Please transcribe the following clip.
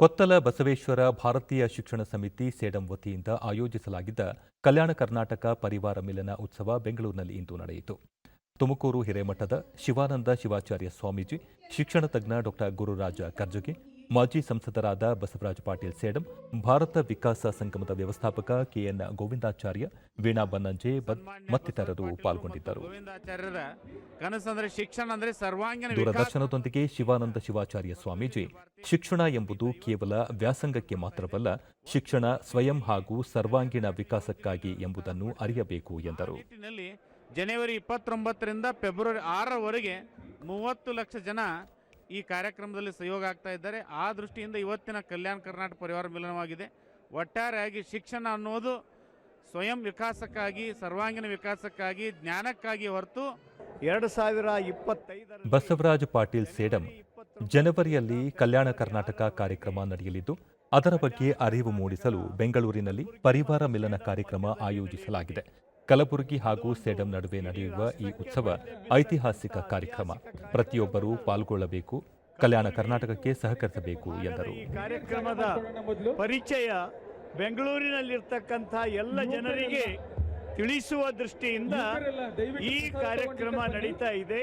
ಕೊತ್ತಲ ಬಸವೇಶ್ವರ ಭಾರತೀಯ ಶಿಕ್ಷಣ ಸಮಿತಿ ಸೇಡಂ ವತಿಯಿಂದ ಆಯೋಜಿಸಲಾಗಿದ್ದ ಕಲ್ಯಾಣ ಕರ್ನಾಟಕ ಪರಿವಾರ ಮಿಲನ ಉತ್ಸವ ಬೆಂಗಳೂರಿನಲ್ಲಿ ಇಂದು ನಡೆಯಿತು. ತುಮಕೂರು ಹಿರೇಮಠದ ಶಿವಾನಂದ ಶಿವಾಚಾರ್ಯ ಸ್ವಾಮೀಜಿ, ಶಿಕ್ಷಣ ತಜ್ಞ ಡಾಕ್ಟರ್ ಗುರುರಾಜ ಕರ್ಜಗಿ ಮಾಜಿ ಸಂಸದರಾದ ಬಸವರಾಜ ಪಾಟೀಲ್ ಸೇಡಂ ಭಾರತ ವಿಕಾಸ ಸಂಗಮದ ವ್ಯವಸ್ಥಾಪಕ ಕೆಎನ್ ಗೋವಿಂದಾಚಾರ್ಯ ವೀಣಾ ಬನ್ನಂಜೆ ಮತ್ತಿತರರು ಪಾಲ್ಗೊಂಡಿದ್ದರು. ದೂರದರ್ಶನದೊಂದಿಗೆ ಶಿವಾನಂದ ಶಿವಾಚಾರ್ಯ ಸ್ವಾಮೀಜಿ. ಶಿಕ್ಷಣ ಎಂಬುದು ಕೇವಲ ವ್ಯಾಸಂಗಕ್ಕೆ ಮಾತ್ರವಲ್ಲ ಶಿಕ್ಷಣ ಸ್ವಯಂ ಹಾಗೂ ಸರ್ವಾಂಗೀಣ ವಿಕಾಸಕ್ಕಾಗಿ ಎಂಬುದನ್ನು ಅರಿಯಬೇಕು ಎಂದರು. ಜನವರಿ ಇಪ್ಪತ್ತೊಂಬತ್ತರಿಂದ ಫೆಬ್ರವರಿ ಆರರವರೆಗೆ ಮೂವತ್ತು ಲಕ್ಷ ಜನ ಈ ಕಾರ್ಯಕ್ರಮದಲ್ಲಿ ಸಹಯೋಗ ಆಗ್ತಾ ಇದ್ದಾರೆ. ಆ ದೃಷ್ಟಿಯಿಂದ ಇವತ್ತಿನ ಕಲ್ಯಾಣ ಕರ್ನಾಟಕ ಪರಿವಾರ ಮಿಲನವಾಗಿದೆ. ಒಟ್ಟಾರೆಯಾಗಿ ಶಿಕ್ಷಣ ಅನ್ನೋದು ಸ್ವಯಂ ವಿಕಾಸಕ್ಕಾಗಿ, ಸರ್ವಾಂಗೀಣ ವಿಕಾಸಕ್ಕಾಗಿ, ಜ್ಞಾನಕ್ಕಾಗಿ ಹೊರತು ಎರಡು ಸಾವಿರ ಇಪ್ಪತ್ತೈದರ ಬಸವರಾಜ ಪಾಟೀಲ್ ಸೇಡಂ ಜನವರಿಯಲ್ಲಿ ಕಲ್ಯಾಣ ಕರ್ನಾಟಕ ಕಾರ್ಯಕ್ರಮ ನಡೆಯಲಿದ್ದು, ಅದರ ಬಗ್ಗೆ ಅರಿವು ಮೂಡಿಸಲು ಬೆಂಗಳೂರಿನಲ್ಲಿ ಪರಿವಾರ ಮಿಲನ ಕಾರ್ಯಕ್ರಮ ಆಯೋಜಿಸಲಾಗಿದೆ. ಕಲಬುರಗಿ ಹಾಗೂ ಸೇಡಂ ನಡುವೆ ನಡೆಯುವ ಈ ಉತ್ಸವ ಐತಿಹಾಸಿಕ ಕಾರ್ಯಕ್ರಮ. ಪ್ರತಿಯೊಬ್ಬರೂ ಪಾಲ್ಗೊಳ್ಳಬೇಕು, ಕಲ್ಯಾಣ ಕರ್ನಾಟಕಕ್ಕೆ ಸಹಕರಿಸಬೇಕು ಎಂದರು. ಕಾರ್ಯಕ್ರಮದ ಪರಿಚಯ ಬೆಂಗಳೂರಿನಲ್ಲಿರ್ತಕ್ಕಂಥ ಎಲ್ಲ ಜನರಿಗೆ ತಿಳಿಸುವ ದೃಷ್ಟಿಯಿಂದ ಈ ಕಾರ್ಯಕ್ರಮ ನಡೀತಾ ಇದೆ.